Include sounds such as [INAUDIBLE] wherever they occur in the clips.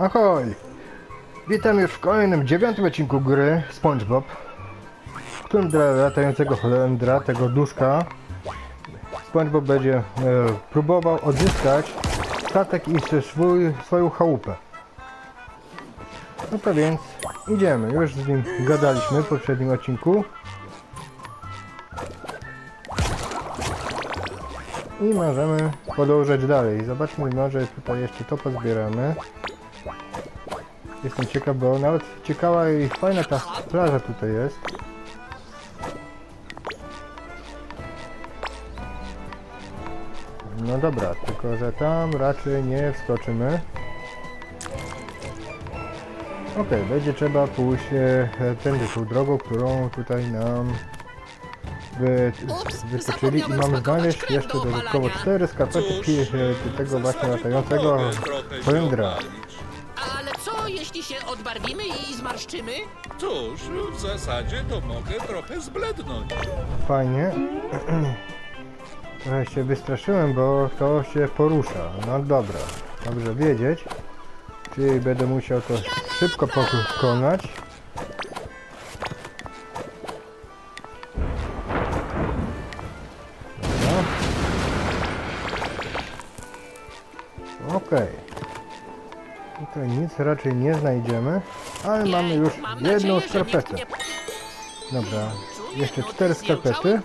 Ahoj! Witam już w kolejnym, dziewiątym odcinku gry SpongeBob, w którym dla latającego Holendra, tego duszka, SpongeBob będzie e, próbował odzyskać statek i swój, swoją chałupę. No to więc idziemy, już z nim gadaliśmy w poprzednim odcinku. I możemy podążać dalej. Zobaczmy, może tutaj jeszcze to pozbieramy. Jestem ciekaw, bo nawet ciekawa i fajna ta plaża tutaj jest. No dobra, tylko że tam raczej nie wskoczymy. Okej, będzie trzeba pójść e, tędy tą drogą, którą tutaj nam wy, Ups, wytoczyli i mamy znaleźć jeszcze do dodatkowo opalania. cztery skarpetki e, tego właśnie latającego Holendra. Odbarwimy i zmarszczymy? Cóż, w zasadzie to mogę trochę zblednąć. Fajnie. [CLEARS THROAT] Trochę się wystraszyłem, bo to się porusza. No dobra, dobrze wiedzieć. Czyli będę musiał to szybko pokonać. Tutaj nic raczej nie znajdziemy, ale mamy już mam jedną skarpetę. nie- Dobra, jeszcze cztery skarpety.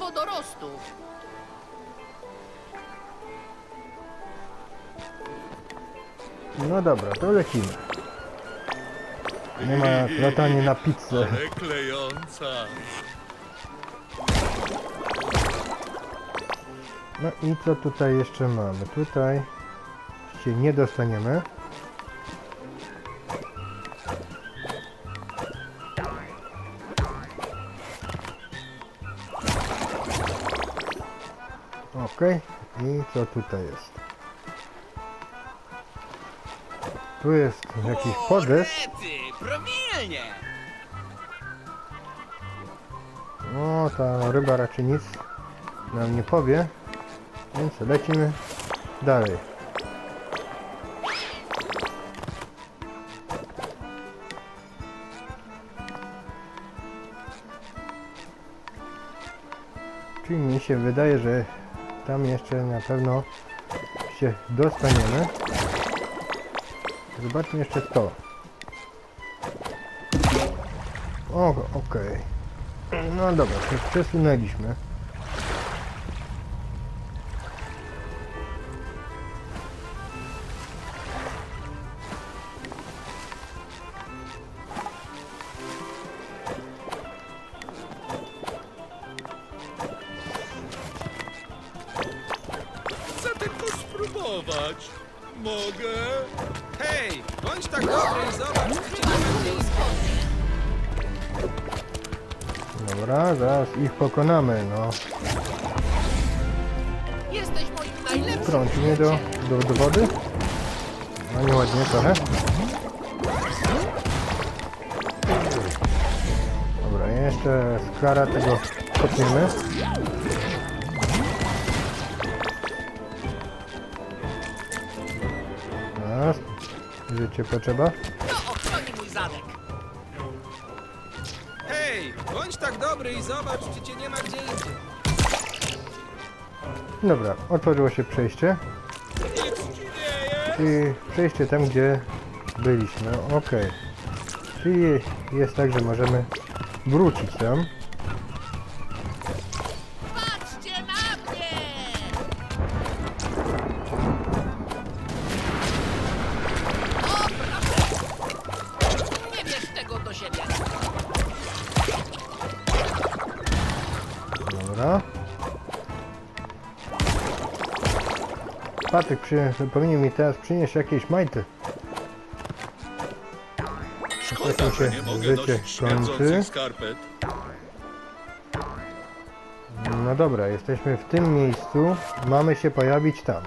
No dobra, to lecimy. Nie ma latanie na pizzę. Klejąca. No i co tutaj jeszcze mamy? Tutaj się nie dostaniemy. I co tutaj jest? Tu jest jakiś podest. Rety, promilnie! No, ta ryba raczej nic nam nie powie, więc lecimy dalej. Czyli mi się wydaje, że tam jeszcze na pewno się dostaniemy. Zobaczmy jeszcze to. O, okej. No dobra, przesunęliśmy. Mogę? Hej, bądź tak dobry i zobacz, gdzie iść. Dobra, zaraz ich pokonamy, no. Jesteś moim najlepszym Trąci mnie do, do, do wody. No nieładnie trochę. Dobra, jeszcze skara tego kopniemy. Życie potrzeba. To ochroni mój zadek. Hej, bądź tak dobry i zobacz, czy cię nie ma gdzie indziej. Dobra, otworzyło się przejście. Nic ci nie jest. I przejście tam, gdzie byliśmy. Ok. Czyli jest tak, że możemy wrócić tam. Patryk przy, powinien mi teraz przynieść jakieś majty. Szkoda, że się nie mogę życie nosić kończy. śmierdzących skarpet. No dobra, jesteśmy w tym miejscu. Mamy się pojawić tam.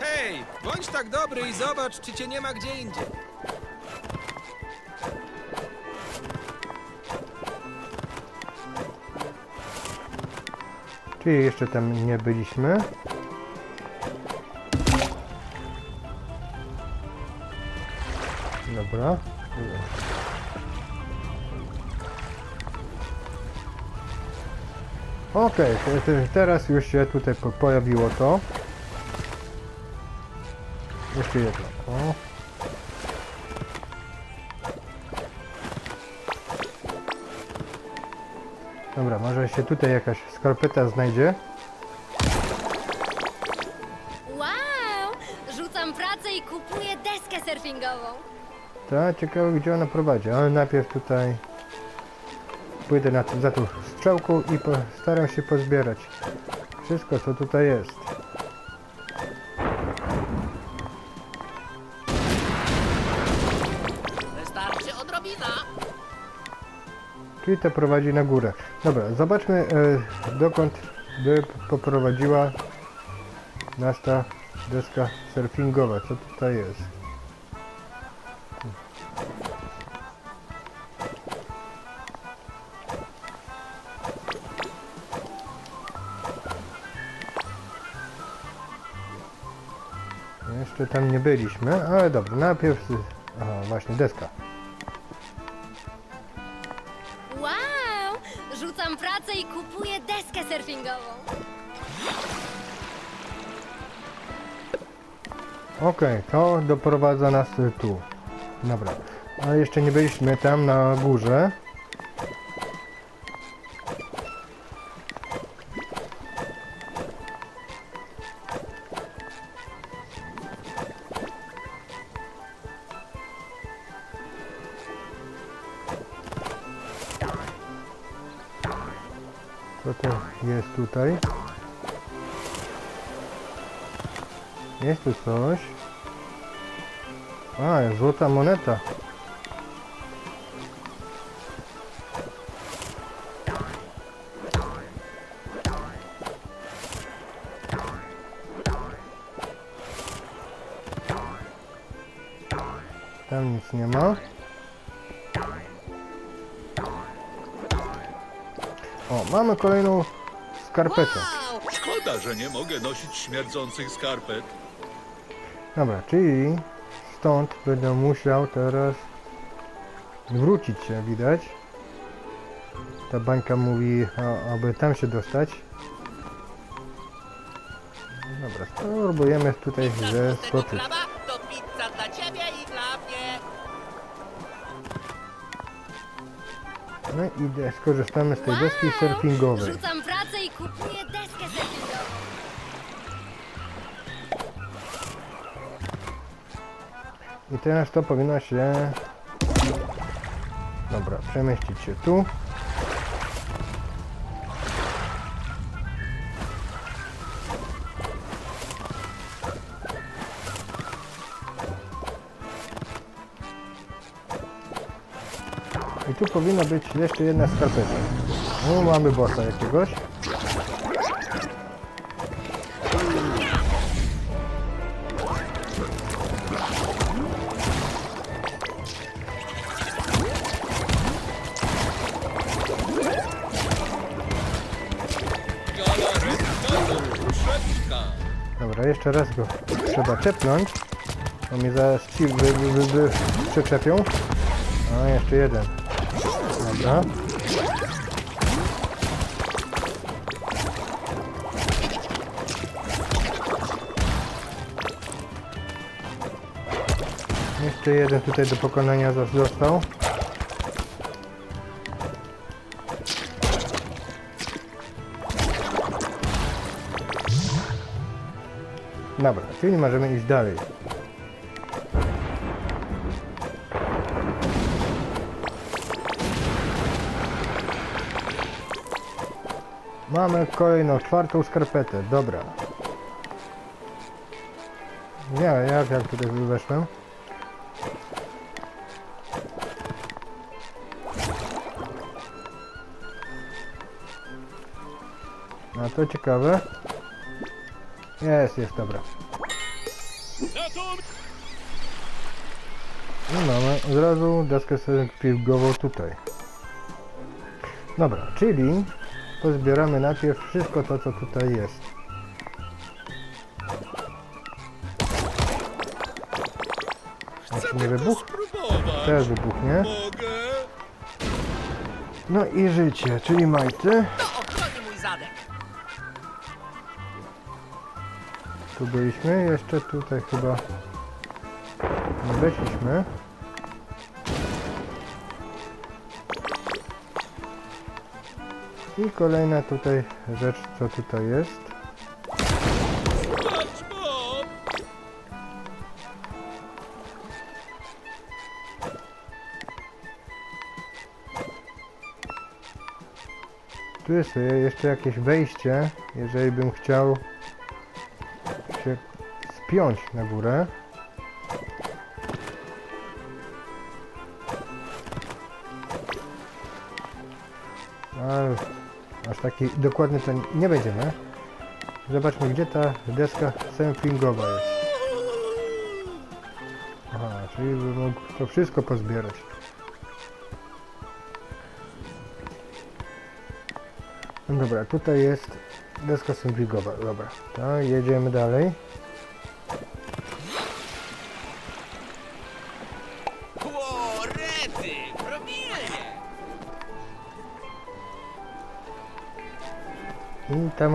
Hej, bądź tak dobry i zobacz, czy cię nie ma gdzie indziej. Czyli jeszcze tam nie byliśmy. Dobra. Okej, te- teraz już się tutaj po- pojawiło to. Jeszcze jedno. O. się tutaj jakaś skarpeta znajdzie. Wow! Rzucam pracę i kupuję deskę surfingową. Tak, ciekawe gdzie ona prowadzi, ale najpierw tutaj pójdę na, za tą strzałką i postaram się pozbierać wszystko co tutaj jest. Czyli to prowadzi na górę. Dobra, zobaczmy e, dokąd by poprowadziła nas ta deska surfingowa. Co tutaj jest? Jeszcze tam nie byliśmy, ale dobra, najpierw... Aha, właśnie, deska. Okej, to doprowadza nas tu. Dobra. Ale jeszcze nie byliśmy tam na górze. Co to jest tutaj? Jest tu coś. A, jest złota moneta. Tam nic nie ma. O, mamy kolejną skarpetę. Wow! Szkoda, że nie mogę nosić śmierdzących skarpet. Dobra, czyli stąd będę musiał teraz wrócić się, widać. Ta bańka mówi, a, aby tam się dostać. Dobra, spróbujemy tutaj zeskoczyć. to pizza dla ciebie i dla mnie. No i skorzystamy z tej deski surfingowej. Rzucam pracę i kupuję I teraz to powinno się... Dobra, przemieścić się tu. I tu powinna być jeszcze jedna skarpeta. No, mamy bossa jakiegoś. Jeszcze raz go trzeba czepnąć. Bo mnie zaraz ci wy, wy, wy, przyczepią. A, jeszcze jeden. Dobra. Jeszcze jeden tutaj do pokonania zos- został. Dobra, czyli możemy iść dalej. Mamy kolejną, czwartą skarpetę, dobra. Nie, jak, jak tutaj weszłem? A to ciekawe. Jest, jest, dobra. I mamy od razu deskę surfingową tutaj. Dobra, czyli pozbieramy najpierw wszystko to, co tutaj jest. Chcę nie wybuch? Też wybuchnie. No i życie, czyli majty. Tu byliśmy, jeszcze tutaj chyba nie weszliśmy. I kolejna tutaj rzecz, co tutaj jest. Tu jest jeszcze jakieś wejście, jeżeli bym chciał spiąć na górę. Aż taki dokładny to nie będziemy. Zobaczmy, gdzie ta deska samplingowa jest. Aha, czyli bym mógł to wszystko pozbierać. No dobra, tutaj jest deska samplingowa. Dobra, to jedziemy dalej.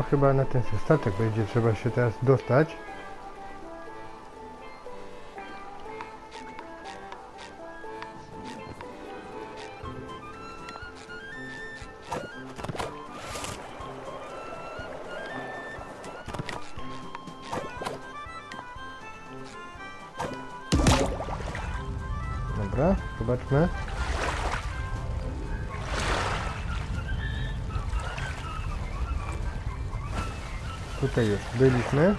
Chyba na ten statek będzie trzeba się teraz dostać. Dobra, zobaczmy. Już byliśmy.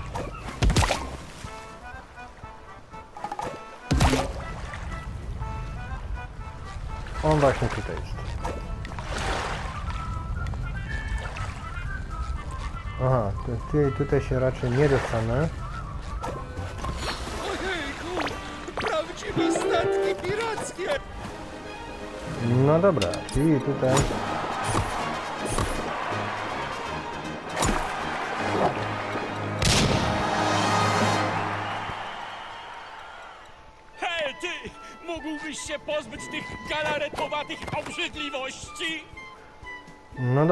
On właśnie tutaj jest. Aha, ty, tutaj się raczej nie dostanę. Ojejku! Prawdziwe statki pirackie! No dobra, czyli tutaj...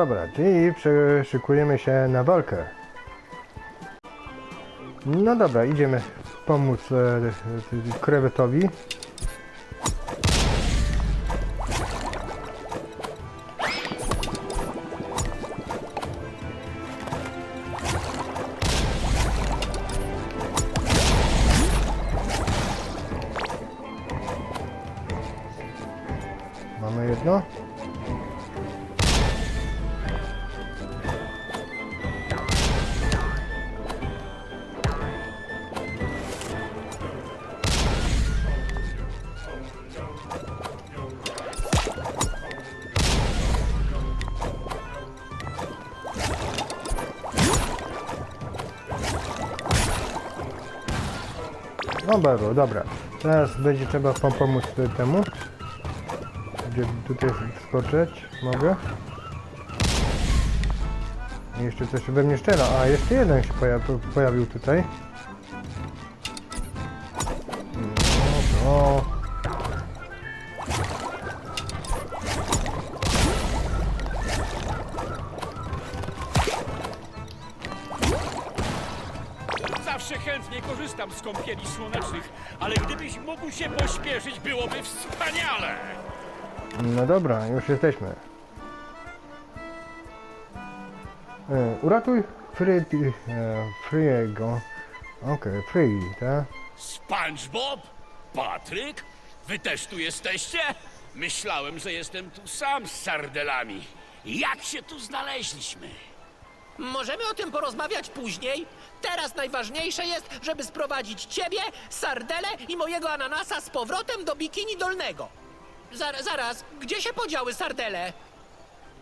dobra, czyli przeszykujemy się na walkę. No dobra, idziemy pomóc e, e, krewetowi. No dobra. Teraz będzie trzeba pom- pomóc temu. Gdzie tutaj wskoczyć? Mogę? Jeszcze coś we mnie szczela. A, jeszcze jeden się pojawił, tutaj. No, no. Dobra, już jesteśmy. E, uratuj Fry, e, Friego. Okej, Free, tak? SpongeBob? Patryk? Wy też tu jesteście? Myślałem, że jestem tu sam z sardelami. Jak się tu znaleźliśmy? Możemy o tym porozmawiać później. Teraz najważniejsze jest, żeby sprowadzić ciebie, sardelę i mojego ananasa z powrotem do bikini dolnego. Zar zaraz, gdzie się podziały sardele?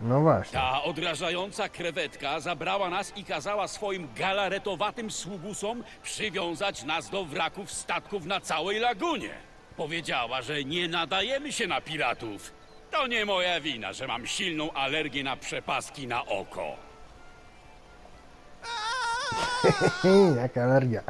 No właśnie. Ta odrażająca krewetka zabrała nas i kazała swoim galaretowatym sługusom przywiązać nas do wraków statków na całej lagunie. Powiedziała, że nie nadajemy się na piratów. To nie moja wina, że mam silną alergię na przepaski na oko. [LAUGHS] Jaka alergia.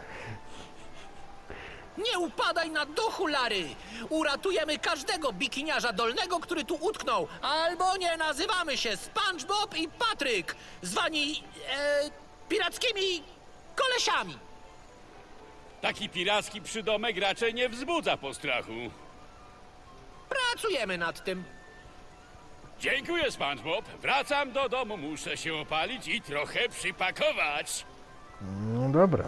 Nie upadaj na duchu, Lary! Uratujemy każdego bikiniarza dolnego, który tu utknął. Albo nie nazywamy się SpongeBob i Patryk, zwani e, pirackimi kolesiami. Taki piracki przydomek raczej nie wzbudza postrachu. Pracujemy nad tym. Dziękuję, SpongeBob. Wracam do domu, muszę się opalić i trochę przypakować. No dobra.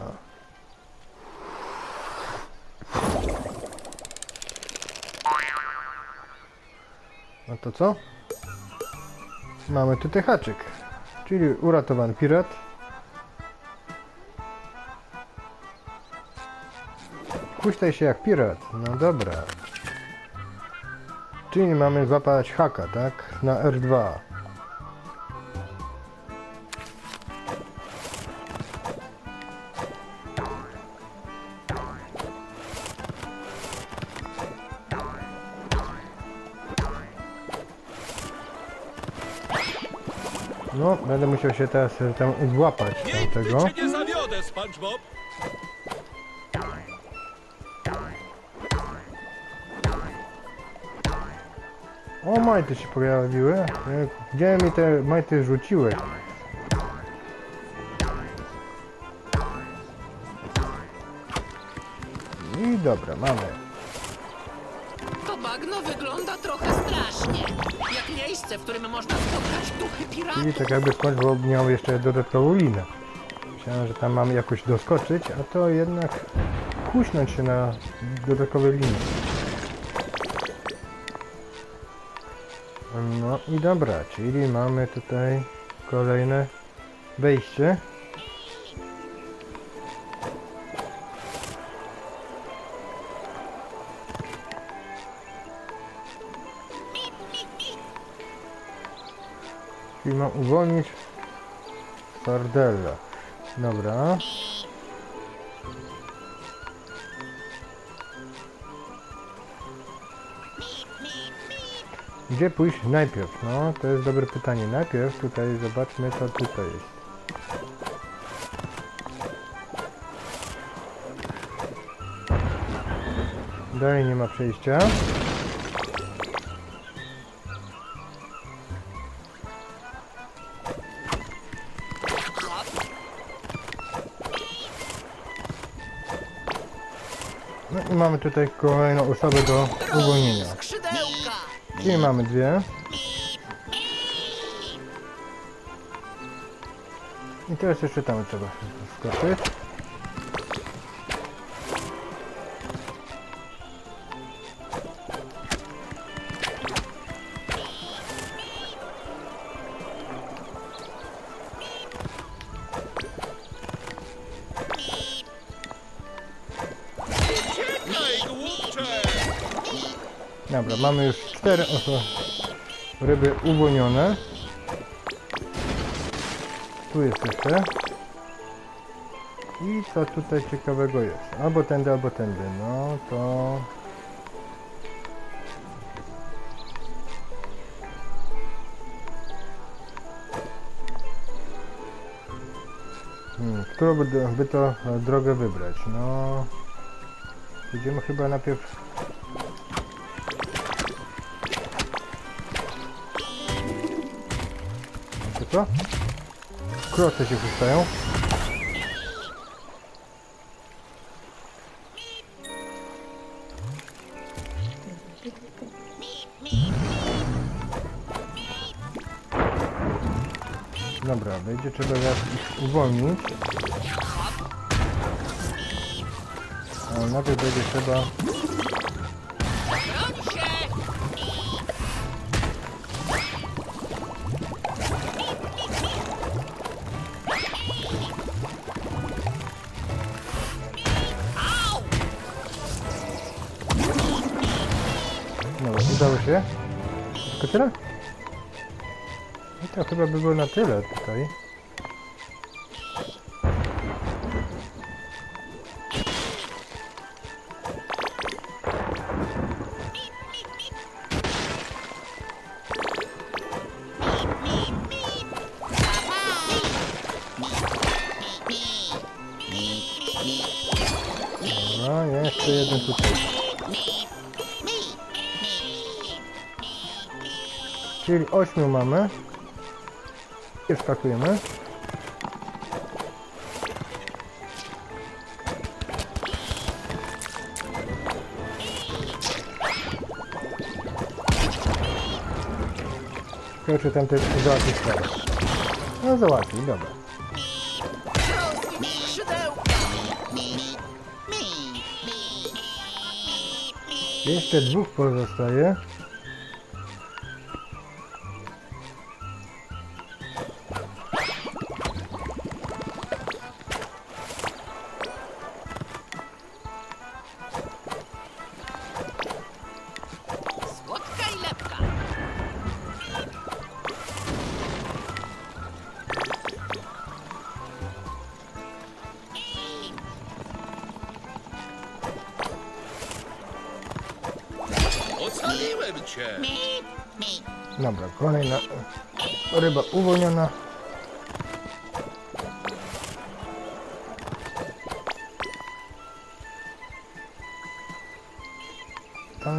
No to co? Mamy tutaj haczyk. Czyli uratowany pirat. Huśtaj się jak pirat. No dobra. Czyli mamy złapać haka, tak? Na R2. No, będę musiał się teraz tam złapać Nigdy tego. cię nie zawiodę, SpongeBob. O, majty się pojawiły. Gdzie mi te majty rzuciłeś? I dobra, mamy. Miejsce, w którym można spotkać duchy. Czyli tak jakby SpongeBob miał jeszcze dodatkową linę. Myślałem, że tam mamy jakoś doskoczyć, a to jednak kuśnąć się na dodatkowej linii. No i dobra, czyli mamy tutaj kolejne wejście. Czyli mam uwolnić Sardella. Dobra. Gdzie pójść najpierw? No, to jest dobre pytanie. Najpierw tutaj zobaczmy co tutaj jest. Dalej nie ma przejścia. Mamy tutaj kolejną osobę do uwolnienia. Czyli mamy dwie. I teraz jeszcze tam trzeba skoczyć. Dobra, mamy już cztery oso ryby uwolnione. Tu jest jeszcze. I co tutaj ciekawego jest? Albo tędy, albo tędy. No to... Hmm, którą by, to e, drogę wybrać? No... Idziemy chyba najpierw Co? Kroce się puszczają. Dobra, będzie trzeba zaraz ich uwolnić. Ale najpierw będzie trzeba Udało się. Tylko tyle? I to chyba by było na tyle tutaj. Czyli ośmiu mamy. I skakujemy. Ciekawe, czy tam też załatwi sprawę. No załatwi, dobra. Jeszcze dwóch pozostaje.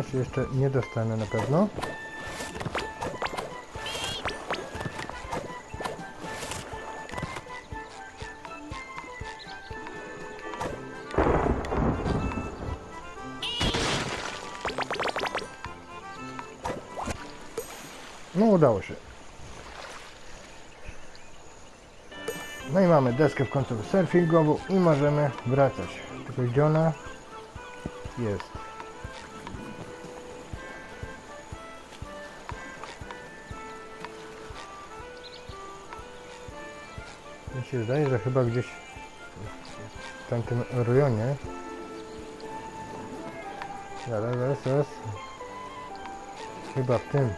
Się jeszcze nie dostanę na pewno. No udało się. No i mamy deskę w końcu surfingową i możemy wracać. Tylko gdzie ona jest? Się zdaje, że chyba gdzieś w tamtym rejonie. Zaraz, zaraz, zaraz. Chyba w tym.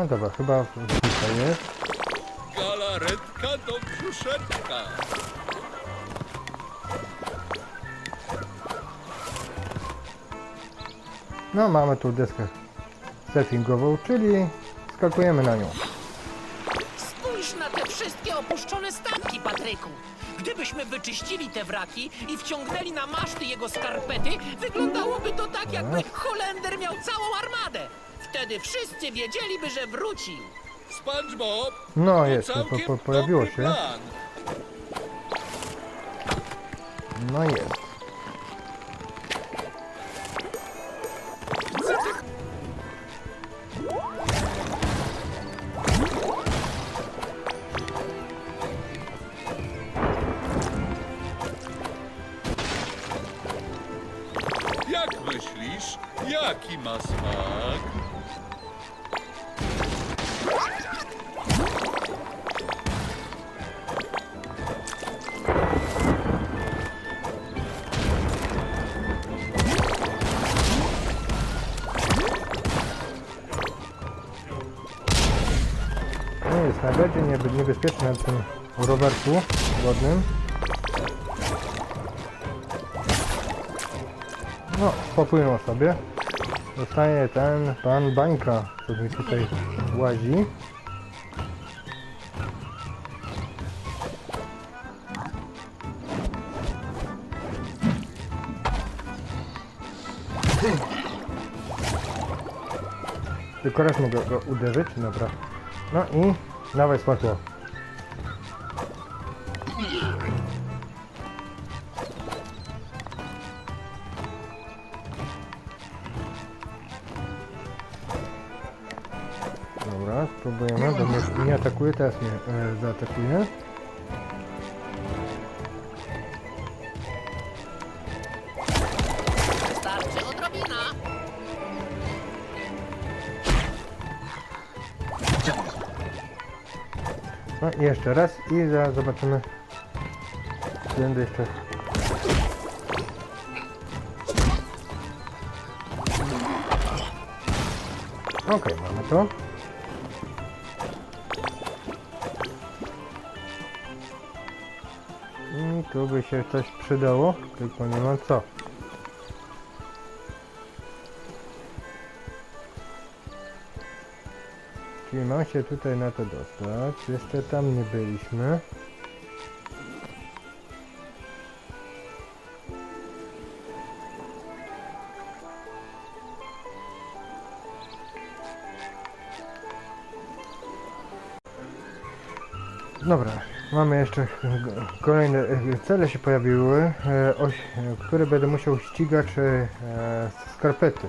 No dobra, chyba tutaj jest. Galaretka do brzuszeczka. No mamy tu deskę surfingową, czyli skakujemy na nią. Spójrz na te wszystkie opuszczone statki, Patryku. Gdybyśmy wyczyścili te wraki i wciągnęli na maszty jego skarpety, wyglądało to tak, jakby Holender miał całą armadę. Wtedy wszyscy wiedzieliby, że wrócił. SpongeBob, No jest, po, całkiem po, pojawiło się. Plan. No jest. No jest najbardziej niebe- niebezpieczne na tym rowerku wodnym. No, popłynął sobie. Zostaje ten pan Bańka, mi tutaj łazi. Tylko raz mogę go uderzyć, dobra. No i dawaj spadło. Dobra, spróbujemy, bo nie atakuje, teraz mnie e, zaatakuje. Jeszcze raz i za, zobaczymy. Będę jeszcze. Okej, mamy to. I tu by się coś przydało, tylko nie ma co. Czyli mam się tutaj na to dostać. Jeszcze tam nie byliśmy. Dobra, mamy jeszcze kolejne cele się pojawiły, e, e, które będę musiał ścigać e, skarpety.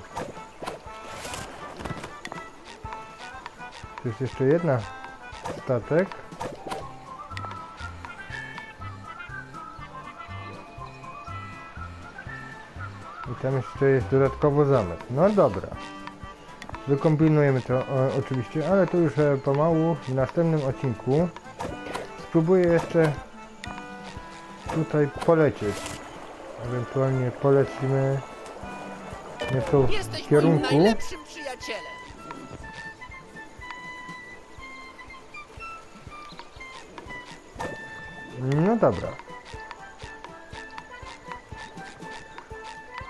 Tu jest jeszcze jedna statek. I tam jeszcze jest dodatkowo zamek. No dobra. Wykombinujemy to oczywiście, ale to już e, pomału w następnym odcinku spróbuję jeszcze tutaj polecieć. Ewentualnie polecimy w moim kierunku. No dobra.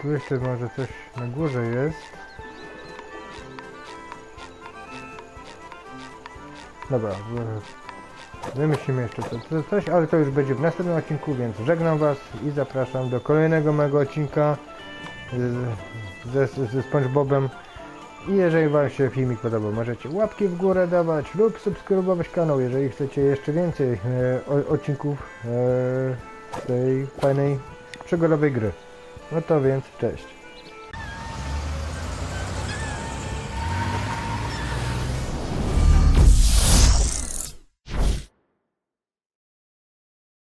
Tu jeszcze może coś na górze jest. Dobra, wymyślimy jeszcze to, coś, ale to już będzie w następnym odcinku, więc żegnam Was i zapraszam do kolejnego mojego odcinka z- ze, ze SpongeBobem. I jeżeli Wam się filmik podobał, możecie łapki w górę dawać lub subskrybować kanał, jeżeli chcecie jeszcze więcej e, odcinków e, tej fajnej przygodowej gry. No to więc cześć.